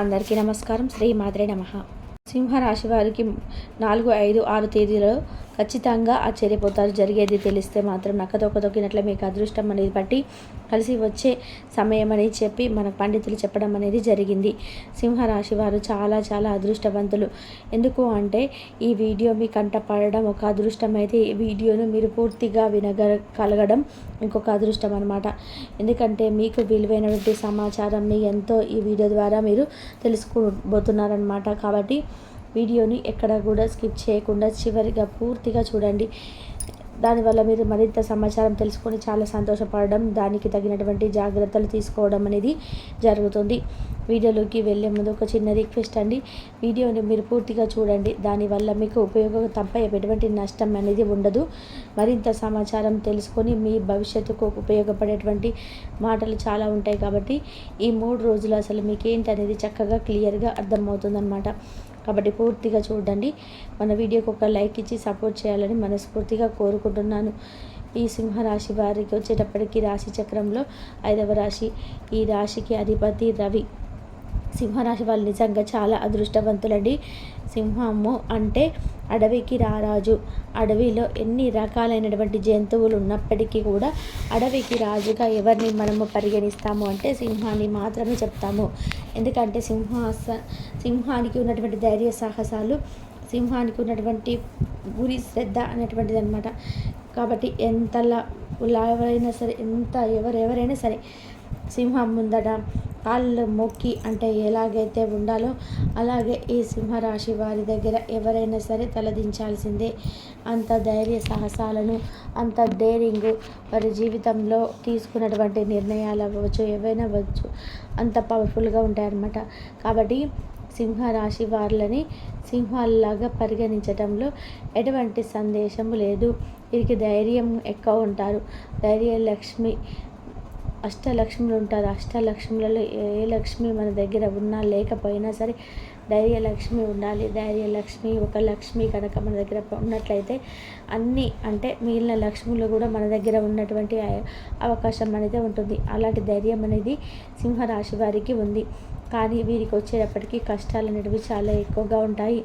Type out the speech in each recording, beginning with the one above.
అందరికీ నమస్కారం. శ్రీ మాద్రే నమ. సింహరాశి వారికి నాలుగు ఐదు ఆరు తేదీలలో ఖచ్చితంగా ఆశ్చర్యపోతారు. జరిగేది తెలిస్తే మాత్రం నక్కతొక్క తొక్కినట్లే మీకు అదృష్టం అనేది బట్టి కలిసి వచ్చే సమయం అని చెప్పి మన పండితులు చెప్పడం అనేది జరిగింది. సింహరాశి వారు చాలా చాలా అదృష్టవంతులు. ఎందుకు అంటే ఈ వీడియో మీ కంట పడడం ఒక అదృష్టం అయితే ఈ వీడియోను మీరు పూర్తిగా వినగలగడం ఇంకొక అదృష్టం అనమాట ఎందుకంటే మీకు విలువైనటువంటి సమాచారాన్ని ఎంతో ఈ వీడియో ద్వారా మీరు తెలుసుకోబోతున్నారనమాట కాబట్టి వీడియోని ఎక్కడ కూడా స్కిప్ చేయకుండా చివరిగా పూర్తిగా చూడండి. దానివల్ల మీరు మరింత సమాచారం తెలుసుకొని చాలా సంతోషపడడం దానికి తగినటువంటి జాగ్రత్తలు తీసుకోవడం అనేది జరుగుతుంది. వీడియోలోకి వెళ్ళే ముందు ఒక చిన్న రిక్వెస్ట్ అండి. వీడియోని మీరు పూర్తిగా చూడండి. దానివల్ల మీకు ఉపయోగం తప్ప ఎటువంటి నష్టం అనేది ఉండదు. మరింత సమాచారం తెలుసుకొని మీ భవిష్యత్తుకు ఉపయోగపడేటువంటి మాటలు చాలా ఉంటాయి కాబట్టి ఈ మూడు రోజులు అసలు మీకు ఏంటి అనేది చక్కగా క్లియర్గా అర్థమవుతుందన్నమాట. కాబట్టి పూర్తిగా చూడండి. మన వీడియోకి ఒక లైక్ ఇచ్చి సపోర్ట్ చేయాలని మనస్ఫూర్తిగా కోరుకుంటున్నాను. ఈ సింహరాశి వారికి వచ్చేటప్పటికి రాశి చక్రంలో ఐదవ రాశి. ఈ రాశికి అధిపతి రవి. సింహరాశి వాళ్ళు నిజంగా చాలా అదృష్టవంతులండి. సింహము అంటే అడవికి రారాజు. అడవిలో ఎన్ని రకాలైనటువంటి జంతువులు ఉన్నప్పటికీ కూడా అడవికి రాజుగా ఎవరిని మనము పరిగణిస్తాము అంటే సింహాన్ని మాత్రమే చెప్తాము. ఎందుకంటే సింహాస సింహానికి ఉన్నటువంటి ధైర్య సాహసాలు సింహానికి ఉన్నటువంటి గురి శ్రద్ధ అనేటువంటిది అనమాట కాబట్టి ఎంతలా ఎవరైనా సరే ఎంత ఎవరెవరైనా సరే సింహం ముందట కాళ్ళు మొక్కి అంటే ఎలాగైతే ఉండాలో అలాగే ఈ సింహరాశి వారి దగ్గర ఎవరైనా సరే తలదించాల్సిందే. అంత ధైర్య సాహసాలను అంత డేరింగ్ వారి జీవితంలో తీసుకున్నటువంటి నిర్ణయాలు అవ్వచ్చు ఏవైనా అవ్వచ్చు అంత పవర్ఫుల్గా ఉంటాయన్నమాట. కాబట్టి సింహరాశి వారులని సింహాలలాగా పరిగణించడంలో ఎటువంటి సందేశం లేదు. వీరికి ధైర్యం ఎక్కువ ఉంటారు. ధైర్య లక్ష్మి అష్టలక్ష్ములు ఉంటారు. అష్టలక్ష్ములలో ఏ లక్ష్మి మన దగ్గర ఉన్నా లేకపోయినా సరే ధైర్యలక్ష్మి ఉండాలి. ధైర్యలక్ష్మి ఒక లక్ష్మి కనుక మన దగ్గర ఉన్నట్లయితే అన్నీ అంటే మిగిలిన లక్ష్ములు కూడా మన దగ్గర ఉన్నటువంటి అవకాశం అనేది ఉంటుంది. అలాంటి ధైర్యం అనేది సింహరాశి వారికి ఉంది. కానీ వీరికి వచ్చేటప్పటికి కష్టాలు అనేటివి చాలా ఎక్కువగా ఉంటాయి.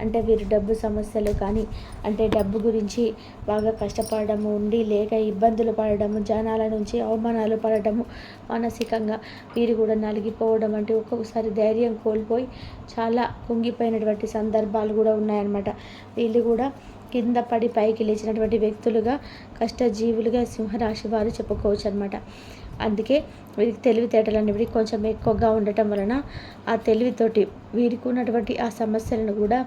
అంటే వీరు డబ్బు సమస్యలు కానీ అంటే డబ్బు గురించి బాగా కష్టపడము ఉండి లేక ఇబ్బందులు పడడము జనాల నుంచి అవమానాలు పడటము మానసికంగా వీరు కూడా నలిగిపోవడం అంటే ఒక్కొక్కసారి ధైర్యం కోల్పోయి చాలా కుంగిపోయినటువంటి సందర్భాలు కూడా ఉన్నాయన్నమాట. వీళ్ళు కూడా కింద పడి పైకి లేచినటువంటి వ్యక్తులుగా కష్టజీవులుగా సింహరాశి వారు చెప్పుకోవచ్చు అనమాట అందుకే వీరికి తెలివితేటలు అనేవి కొంచెం ఎక్కువగా ఉండటం వలన ఆ తెలివితోటి వీరికి ఉన్నటువంటి ఆ సమస్యలను కూడా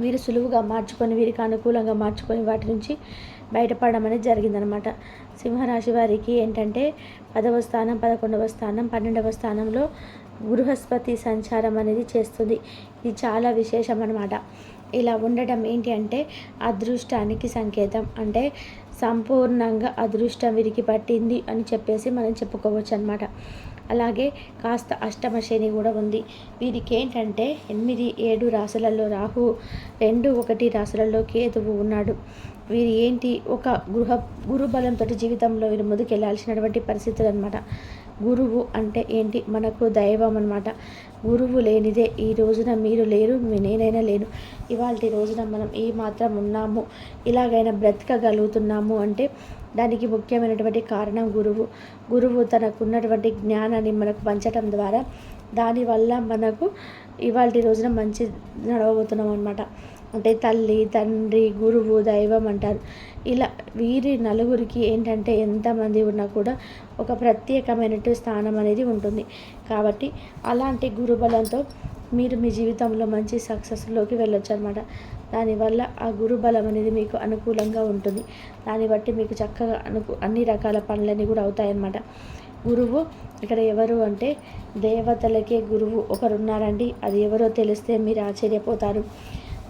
వీరు సులువుగా మార్చుకొని వీరికి అనుకూలంగా మార్చుకొని వాటి నుంచి బయటపడడం అనేది జరిగిందనమాట. సింహరాశి వారికి ఏంటంటే పదవ స్థానం పదకొండవ స్థానం పన్నెండవ స్థానంలో బృహస్పతి సంచారం అనేది చేస్తుంది. ఇది చాలా విశేషం అనమాట ఇలా ఉండటం ఏంటి అంటే అదృష్టానికి సంకేతం. అంటే సంపూర్ణంగా అదృష్టం విరిగి పట్టింది అని చెప్పేసి మనం చెప్పుకోవచ్చు అనమాట అలాగే కాస్త అష్టమ శని కూడా ఉంది. వీరికి ఏంటంటే ఎనిమిది ఏడు రాసులలో రాహు రెండు ఒకటి రాశులలో కేతువు ఉన్నాడు. వీరు ఏంటి? ఒక గృహ గురుబలంతో జీవితంలో వీరు ముందుకెళ్ళాల్సినటువంటి పరిస్థితులు అనమాట గురువు అంటే ఏంటి? మనకు దైవం అనమాట గురువు లేనిదే ఈ రోజున మీరు లేరు నేనైనా లేను. ఇవాళ రోజున మనం ఏ మాత్రం ఉన్నాము ఇలాగైనా బ్రతకగలుగుతున్నాము అంటే దానికి ముఖ్యమైనటువంటి కారణం గురువు. గురువు తనకున్నటువంటి జ్ఞానాన్ని మనకు పంచటం ద్వారా దానివల్ల మనకు ఇవాళ రోజున మంచి నడవబోతున్నాం అనమాట అంటే తల్లి తండ్రి గురువు దైవం అంటారు. ఇలా వీరి నలుగురికి ఏంటంటే ఎంతమంది ఉన్నా కూడా ఒక ప్రత్యేకమైనటువంటి స్థానం అనేది ఉంటుంది. కాబట్టి అలాంటి గురుబలంతో మీరు మీ జీవితంలో మంచి సక్సెస్లోకి వెళ్ళొచ్చు అనమాట దానివల్ల ఆ గురుబలం అనేది మీకు అనుకూలంగా ఉంటుంది. దాన్ని బట్టి మీకు చక్కగా అనుకు అన్ని రకాల పనులన్నీ కూడా అవుతాయన్నమాట గురువు ఇక్కడ ఎవరు అంటే దేవతలకే గురువు ఒకరున్నారండి. అది ఎవరో తెలిస్తే మీరు ఆశ్చర్యపోతారు.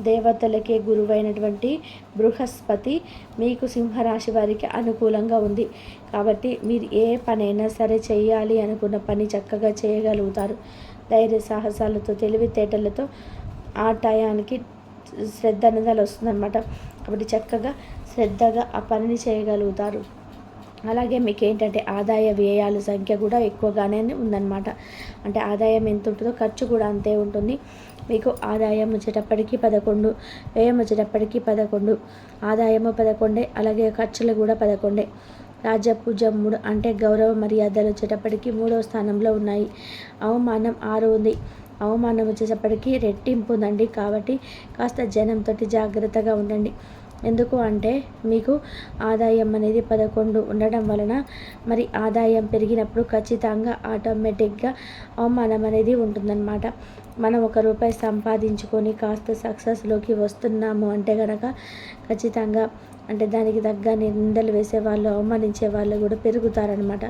దేవతలకే గురువైనటువంటి బృహస్పతి మీకు సింహరాశి వారికి అనుకూలంగా ఉంది. కాబట్టి మీరు ఏ పనైనా సరే చేయాలి అనుకున్న పని చక్కగా చేయగలుగుతారు. ధైర్య సాహసాలతో తెలివితేటలతో ఆ టయానికి శ్రద్ధ అనేది వస్తుందన్నమాట. కాబట్టి చక్కగా శ్రద్ధగా ఆ పనిని చేయగలుగుతారు. అలాగే మీకు ఏంటంటే ఆదాయ వ్యయాల సంఖ్య కూడా ఎక్కువగానే ఉందన్నమాట. అంటే ఆదాయం ఎంత ఉంటుందో ఖర్చు కూడా అంతే ఉంటుంది. మీకు ఆదాయం వచ్చేటప్పటికి పదకొండు వ్యయం వచ్చేటప్పటికి పదకొండు ఆదాయము పదకొండే అలాగే ఖర్చులు కూడా పదకొండే. రాజ్య పూజ మూడు అంటే గౌరవ మర్యాదలు వచ్చేటప్పటికి మూడవ స్థానంలో ఉన్నాయి. అవమానం ఆరు ఉంది. అవమానం వచ్చేటప్పటికి రెట్టింపు ఉందండి. కాబట్టి కాస్త జనంతో జాగ్రత్తగా ఉండండి. ఎందుకు అంటే మీకు ఆదాయం అనేది పదకొండు ఉండడం వలన మరి ఆదాయం పెరిగినప్పుడు ఖచ్చితంగా ఆటోమేటిక్గా అవమానం అనేది ఉంటుందన్నమాట. మనం ఒక రూపాయి సంపాదించుకొని కాస్త సక్సెస్లోకి వస్తున్నాము అంటే కనుక ఖచ్చితంగా అంటే దానికి తగ్గ నిందలు వేసే వాళ్ళు అవమానించే వాళ్ళు కూడా పెరుగుతారనమాట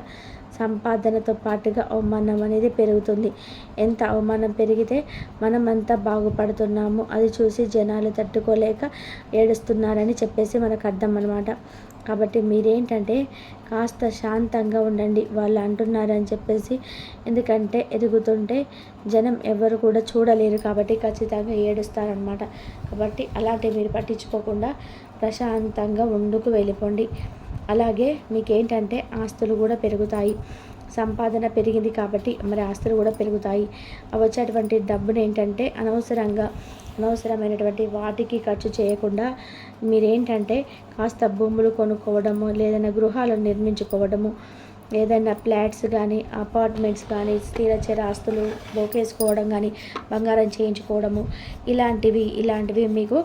సంపాదనతో పాటుగా అవమానం అనేది పెరుగుతుంది. ఎంత అవమానం పెరిగితే మనం అంతా బాగుపడుతున్నాము. అది చూసి జనాలు తట్టుకోలేక ఏడుస్తున్నారని చెప్పేసి మనకు అర్థం అనమాట కాబట్టి మీరేంటంటే కాస్త శాంతంగా ఉండండి. వాళ్ళు అంటున్నారని చెప్పేసి ఎందుకంటే ఎదుగుతుంటే జనం ఎవరు కూడా చూడలేరు కాబట్టి ఖచ్చితంగా ఏడుస్తారనమాట కాబట్టి అలాంటివి మీరు పట్టించుకోకుండా ప్రశాంతంగా ముందుకు వెళ్ళిపోండి. అలాగే మీకేంటంటే ఆస్తులు కూడా పెరుగుతాయి. సంపాదన పెరిగింది కాబట్టి మరి ఆస్తులు కూడా పెరుగుతాయి. వచ్చేటువంటి డబ్బును ఏంటంటే అనవసరంగా అనవసరమైనటువంటి వాటికి ఖర్చు చేయకుండా మీరేంటంటే కాస్త భూములు కొనుక్కోవడము లేదన్నా గృహాలు నిర్మించుకోవడము ఏదైనా ఫ్లాట్స్ కానీ అపార్ట్మెంట్స్ కానీ స్థిరచర ఆస్తులు బోకేసుకోవడం కానీ బంగారం చేయించుకోవడము ఇలాంటివి ఇలాంటివి మీకు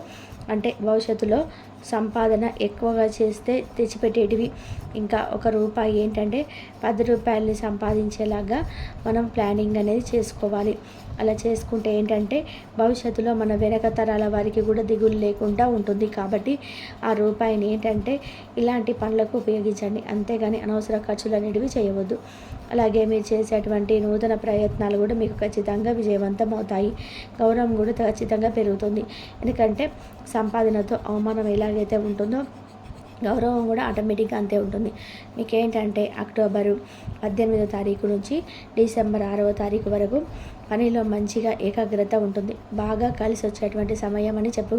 అంటే భవిష్యత్తులో సంపాదన ఎక్కువగా చేస్తే తెచ్చిపెట్టేటివి. ఇంకా ఒక రూపాయి ఏంటంటే పది రూపాయలని సంపాదించేలాగా మనం ప్లానింగ్ అనేది చేసుకోవాలి. అలా చేసుకుంటే ఏంటంటే భవిష్యత్తులో మన వెనక తరాల వారికి కూడా దిగులు లేకుండా ఉంటుంది. కాబట్టి ఆ రూపాయిని ఏంటంటే ఇలాంటి పనులకు ఉపయోగించండి. అంతేగాని అనవసర ఖర్చులు అనేటివి చేయవద్దు. అలాగే మీరు చేసేటువంటి నూతన ప్రయత్నాలు కూడా మీకు ఖచ్చితంగా విజయవంతం అవుతాయి. గౌరవం కూడా ఖచ్చితంగా పెరుగుతుంది. ఎందుకంటే సంపాదనతో అవమానం ఎలాగైతే ఉంటుందో గౌరవం కూడా ఆటోమేటిక్గా అంతే ఉంటుంది. మీకేంటంటే అక్టోబరు పద్దెనిమిదో తారీఖు నుంచి డిసెంబర్ ఆరవ తారీఖు వరకు పనిలో మంచిగా ఏకాగ్రత ఉంటుంది. బాగా కలిసి వచ్చేటువంటి సమయం అని చెప్పు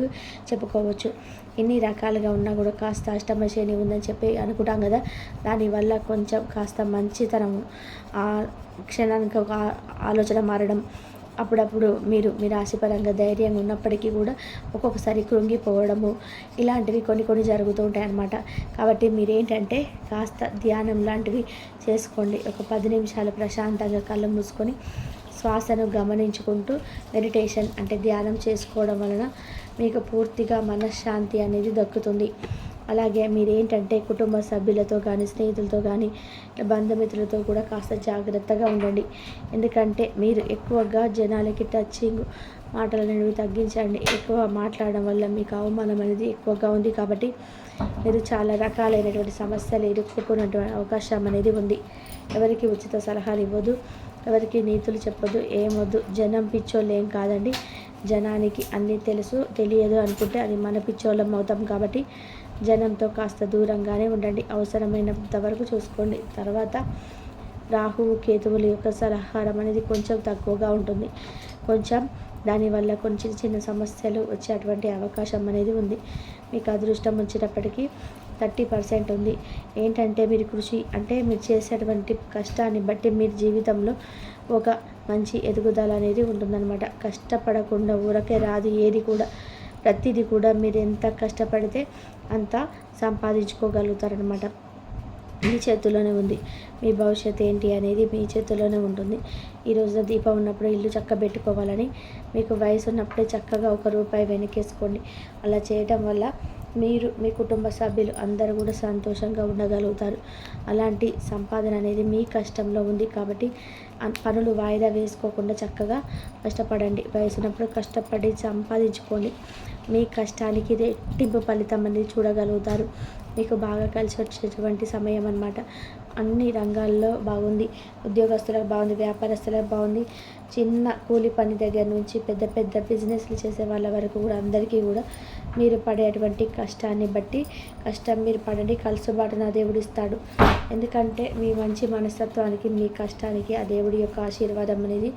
చెప్పుకోవచ్చు. ఎన్ని రకాలుగా ఉన్నా కూడా కాస్త అష్టమ శని ఉందని చెప్పి అనుకుంటాం కదా. దానివల్ల కొంచెం కాస్త మంచితనం ఆ క్షణానికి ఒక ఆలోచన మారడం. అప్పుడప్పుడు మీరు మీ రాశిపరంగా ధైర్యంగా ఉన్నప్పటికీ కూడా ఒక్కొక్కసారి కృంగిపోవడము. ఇలాంటివి కొన్ని కొన్ని జరుగుతూ ఉంటాయి అన్నమాట కాబట్టి మీరేంటంటే కాస్త ధ్యానం లాంటివి చేసుకోండి. ఒక పది నిమిషాలు ప్రశాంతంగా కళ్ళు మూసుకొని శ్వాసను గమనించుకుంటూ మెడిటేషన్ అంటే ధ్యానం చేసుకోవడం వలన మీకు పూర్తిగా మనశ్శాంతి అనేది దక్కుతుంది. అలాగే మీరేంటంటే కుటుంబ సభ్యులతో కానీ స్నేహితులతో కానీ బంధుమిత్రులతో కూడా కాస్త జాగ్రత్తగా ఉండండి. ఎందుకంటే మీరు ఎక్కువగా జనాలకి టచింగ్ మాటలు అనేవి తగ్గించండి. ఎక్కువ మాట్లాడడం వల్ల మీకు అవమానం అనేది ఎక్కువగా ఉంది కాబట్టి మీరు చాలా రకాలైనటువంటి సమస్యలు ఎదుర్కొన్నటువంటి అవకాశం అనేది ఉంది. ఎవరికి ఉచిత సలహాలు ఇవ్వదు ఎవరికి నీతులు చెప్పదు ఏమొద్దు. జనం పిచ్చోళ్ళు ఏం కాదండి. జనానికి అన్నీ తెలుసు తెలియదు అనుకుంటే అది మన పిచ్చోళ్ళం అవుతాం కాబట్టి జనంతో కాస్త దూరంగానే ఉండండి. అవసరమైనంత వరకు చూసుకోండి. తర్వాత రాహువు కేతువుల యొక్క సలహారం అనేది కొంచెం తక్కువగా ఉంటుంది. కొంచెం దానివల్ల కొంచెం చిన్న సమస్యలు వచ్చేటువంటి అవకాశం అనేది ఉంది. మీకు అదృష్టం వచ్చినప్పటికీ థర్టీ పర్సెంట్ ఉంది. ఏంటంటే మీరు కృషి అంటే మీరు చేసేటువంటి కష్టాన్ని బట్టి మీరు జీవితంలో ఒక మంచి ఎదుగుదల అనేది ఉంటుందన్నమాట. కష్టపడకుండా ఊరకే రాదు ఏది కూడా ప్రతిదీ కూడా మీరు ఎంత కష్టపడితే అంత సంపాదించుకోగలుగుతారనమాట మీ చేతుల్లోనే ఉంది. మీ భవిష్యత్తు ఏంటి అనేది మీ చేతుల్లోనే ఉంటుంది. ఈరోజు దీపం ఉన్నప్పుడు ఇల్లు చక్క పెట్టుకోవాలని మీకు వయసు ఉన్నప్పుడే చక్కగా ఒక రూపాయి వెనకేసుకోండి. అలా చేయటం వల్ల మీరు మీ కుటుంబ సభ్యులు అందరూ కూడా సంతోషంగా ఉండగలుగుతారు. అలాంటి సంపాదన అనేది మీ కష్టంలో ఉంది కాబట్టి పనులు వాయిదా వేసుకోకుండా చక్కగా కష్టపడండి. వయసున్నప్పుడు కష్టపడి సంపాదించుకొని మీ కష్టానికి రెట్టింపు ఫలితం అనేది చూడగలుగుతారు. మీకు బాగా కలిసి వచ్చేటువంటి సమయం అనమాట అన్ని రంగాల్లో బాగుంది. ఉద్యోగస్తులకు బాగుంది. వ్యాపారస్తులకు బాగుంది. చిన్న కూలి పని దగ్గర నుంచి పెద్ద పెద్ద బిజినెస్లు చేసే వాళ్ళ వరకు కూడా అందరికీ కూడా మీరు పడేటువంటి కష్టాన్ని బట్టి కష్టం మీరు పడండి కలుసుబాటున ఆ దేవుడు ఇస్తాడు ఎందుకంటే మీ మంచి మనస్తత్వానికి మీ కష్టానికి ఆ దేవుడి యొక్క ఆశీర్వాదం అనేది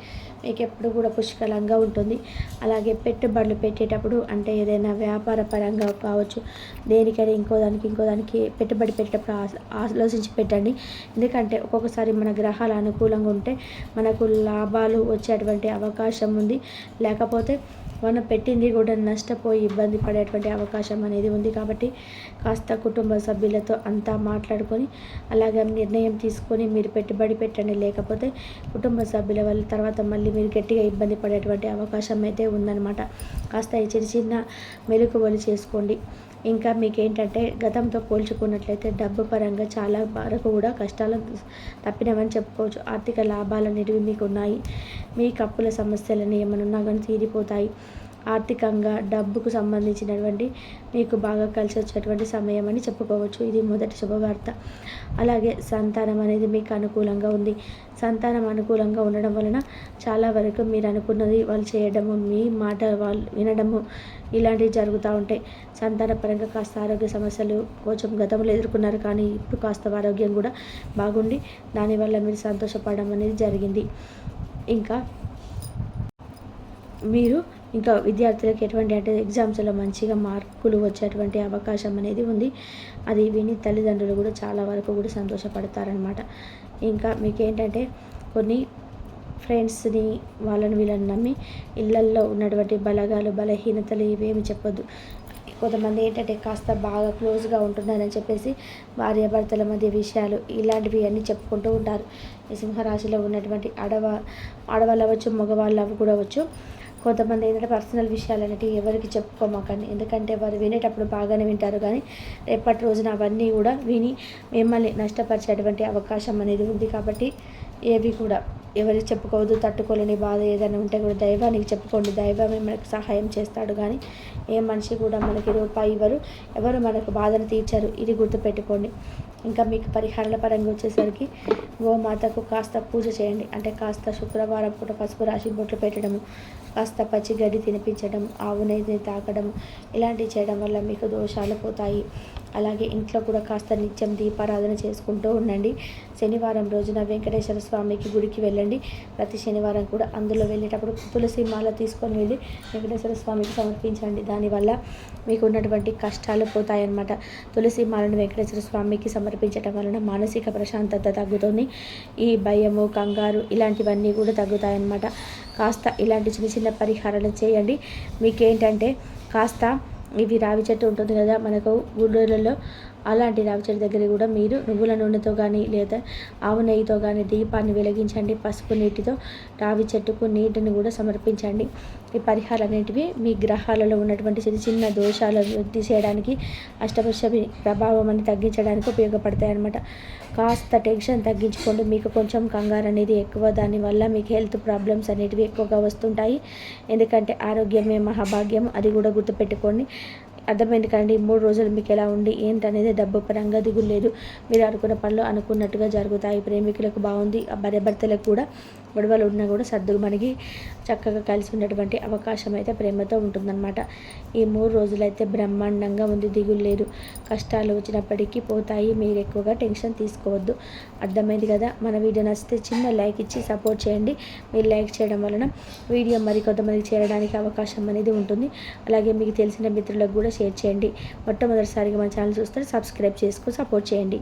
మీకు ఎప్పుడు కూడా పుష్కలంగా ఉంటుంది. అలాగే పెట్టుబడులు పెట్టేటప్పుడు అంటే ఏదైనా వ్యాపార పరంగా కావచ్చు దేనికైనా ఇంకో దానికి ఇంకో దానికి పెట్టుబడి పెట్టేటప్పుడు ఆ- ఆలోచించి పెట్టండి. ఎందుకంటే ఒక్కొక్కసారి మన గ్రహాలు అనుకూలంగా ఉంటే మనకు లాభాలు వచ్చేటువంటి అవకాశం ఉంది. లేకపోతే మనం పెట్టింది కూడా నష్టపోయి ఇబ్బంది పడేటువంటి అవకాశం అనేది ఉంది కాబట్టి కాస్త కుటుంబ సభ్యులతో అంతా మాట్లాడుకొని అలాగే నిర్ణయం తీసుకొని మీరు పెట్టుబడి పెట్టండి. లేకపోతే కుటుంబ సభ్యుల వల్ల తర్వాత మళ్ళీ మీరు గట్టిగా ఇబ్బంది పడేటువంటి అవకాశం అయితే ఉందన్నమాట. కాస్త ఈ చిన్న చిన్న మెలకువలు చేసుకోండి. ఇంకా మీకు ఏంటంటే గతంతో పోల్చుకున్నట్లయితే డబ్బు పరంగా చాలా వరకు కూడా కష్టాలు తప్పినవని చెప్పుకోవచ్చు. ఆర్థిక లాభాలు అనేటివి మీకు ఉన్నాయి మీ కప్పుల సమస్యలని ఏమైనా ఉన్నా కానీ తీరిపోతాయి. ఆర్థికంగా డబ్బుకు సంబంధించినటువంటి మీకు బాగా కలిసి వచ్చేటువంటి సమయం అని చెప్పుకోవచ్చు. ఇది మొదటి శుభవార్త. అలాగే సంతానం అనేది మీకు అనుకూలంగా ఉంది. సంతానం అనుకూలంగా ఉండడం వలన చాలా వరకు మీరు అనుకున్నది వాళ్ళు చేయడము మీ మాట వాళ్ళు వినడము ఇలాంటివి జరుగుతూ ఉంటాయి. సంతాన పరంగా కాస్త ఆరోగ్య సమస్యలు కొంచెం గతంలో ఎదుర్కొన్నారు కానీ ఇప్పుడు కాస్త ఆరోగ్యం కూడా బాగుండి దానివల్ల మీరు సంతోషపడడం అనేది జరిగింది. ఇంకా మీరు ఇంకా విద్యార్థులకు ఎటువంటి అంటే ఎగ్జామ్స్లో మంచిగా మార్కులు వచ్చేటువంటి అవకాశం అనేది ఉంది. అది విని తల్లిదండ్రులు కూడా చాలా వరకు కూడా సంతోషపడతారనమాట ఇంకా మీకు ఏంటంటే కొన్ని ఫ్రెండ్స్ని వాళ్ళని వీళ్ళని నమ్మి ఇళ్ళల్లో ఉన్నటువంటి బలగాలు బలహీనతలు ఇవేమి చెప్పొద్దు. కొంతమంది ఏంటంటే కాస్త బాగా క్లోజ్గా ఉంటున్నారని చెప్పేసి భార్యాభర్తల మధ్య విషయాలు ఇలాంటివి అన్నీ చెప్పుకుంటూ ఉంటారు. ఈ సింహరాశిలో ఉన్నటువంటి ఆడవ ఆడవాళ్ళు అవ్వచ్చు మగవాళ్ళు అవి కూడా అవ్వచ్చు. కొంతమంది ఏంటంటే పర్సనల్ విషయాలు అనేటివి ఎవరికి చెప్పుకోమాకండి. ఎందుకంటే వారు వినేటప్పుడు బాగానే వింటారు కానీ రేపటి రోజున అవన్నీ కూడా విని మిమ్మల్ని నష్టపరిచేటువంటి అవకాశం అనేది ఉంది కాబట్టి ఏవి కూడా ఎవరికి చెప్పుకోవద్దు తట్టుకోలేని బాధ ఏదైనా ఉంటే కూడా దైవానికి చెప్పుకోండి. దైవమే మనకు సహాయం చేస్తాడు కానీ ఏ మనిషి కూడా మనకి రూపాయి ఇవ్వరు. ఎవరు మనకు బాధను తీర్చరు. ఇది గుర్తుపెట్టుకోండి. ఇంకా మీకు పరిహారాల పరంగా వచ్చేసరికి గోమాతకు కాస్త పూజ చేయండి. అంటే కాస్త శుక్రవారం పూట పసుపు రాసి బొట్లు పెట్టడము కాస్త పచ్చి గడ్డి తినిపించడం ఆవు నెయ్యిని తాకడం ఇలాంటివి చేయడం వల్ల మీకు దోషాలు పోతాయి. అలాగే ఇంట్లో కూడా కాస్త నిత్యం దీపారాధన చేసుకుంటూ ఉండండి. శనివారం రోజున వెంకటేశ్వర స్వామికి గుడికి వెళ్ళండి. ప్రతి శనివారం కూడా అందులో వెళ్ళేటప్పుడు తులసి మాల తీసుకొని వెళ్ళి వెంకటేశ్వర స్వామికి సమర్పించండి. దానివల్ల మీకు ఉన్నటువంటి కష్టాలు పోతాయన్నమాట. తులసి మాలను వెంకటేశ్వర స్వామికి సమర్పించడం వలన మానసిక ప్రశాంతత తగ్గుతుంది. ఈ భయము కంగారు ఇలాంటివన్నీ కూడా తగ్గుతాయన్నమాట. కాస్త ఇలాంటి చిన్న చిన్న పరిహారాలు చేయండి. మీకేంటంటే కాస్త ఇవి రావి చెట్టు ఉంటుంది కదా మనకు గుడ్డలలో అలాంటి రావి చెట్టు దగ్గర కూడా మీరు నువ్వుల నూనెతో కానీ లేదా ఆవు నెయ్యితో కానీ దీపాన్ని వెలిగించండి. పసుపు నీటితో రావి చెట్టుకు నీటిని కూడా సమర్పించండి. ఈ పరిహారాలన్నిటివి మీ గ్రహాలలో ఉన్నటువంటి చిన్న చిన్న దోషాలను తీసేయడానికి అష్టపశమి ప్రభావం అని తగ్గించడానికి ఉపయోగపడతాయి కాస్త టెన్షన్ తగ్గించుకోండి. మీకు కొంచెం కంగారు అనేది ఎక్కువ. దానివల్ల మీకు హెల్త్ ప్రాబ్లమ్స్ అనేటివి ఎక్కువగా వస్తుంటాయి. ఎందుకంటే ఆరోగ్యమే మహాభాగ్యం. అది కూడా గుర్తుపెట్టుకోండి. అర్థమైంది కండి మూడు రోజులు మీకు ఎలా ఉండి ఏంటనేది డబ్బు పరంగా దిగులు లేదు. మీరు అనుకున్న పనులు అనుకున్నట్టుగా జరుగుతాయి. ప్రేమికులకు బాగుంది ఆ భార్యాభర్తలకు కూడా గొడవలు ఉన్నా కూడా సర్దులు మనకి చక్కగా కలిసి ఉన్నటువంటి అవకాశం అయితే ప్రేమతో ఉంటుందన్నమాట. ఈ మూడు రోజులైతే బ్రహ్మాండంగా ఉంది. దిగులు లేదు. కష్టాలు వచ్చినప్పటికీ పోతాయి. మీరు ఎక్కువగా టెన్షన్ తీసుకోవద్దు. అర్థమైంది కదా? మన వీడియో నచ్చితే చిన్న లైక్ ఇచ్చి సపోర్ట్ చేయండి. మీరు లైక్ చేయడం వలన వీడియో మరి కొంతమందికి చేరడానికి అవకాశం అనేది ఉంటుంది. అలాగే మీకు తెలిసిన మిత్రులకు కూడా షేర్ చేయండి. మొట్టమొదటిసారిగా మన ఛానల్ చూస్తే సబ్స్క్రైబ్ చేసుకుని సపోర్ట్ చేయండి.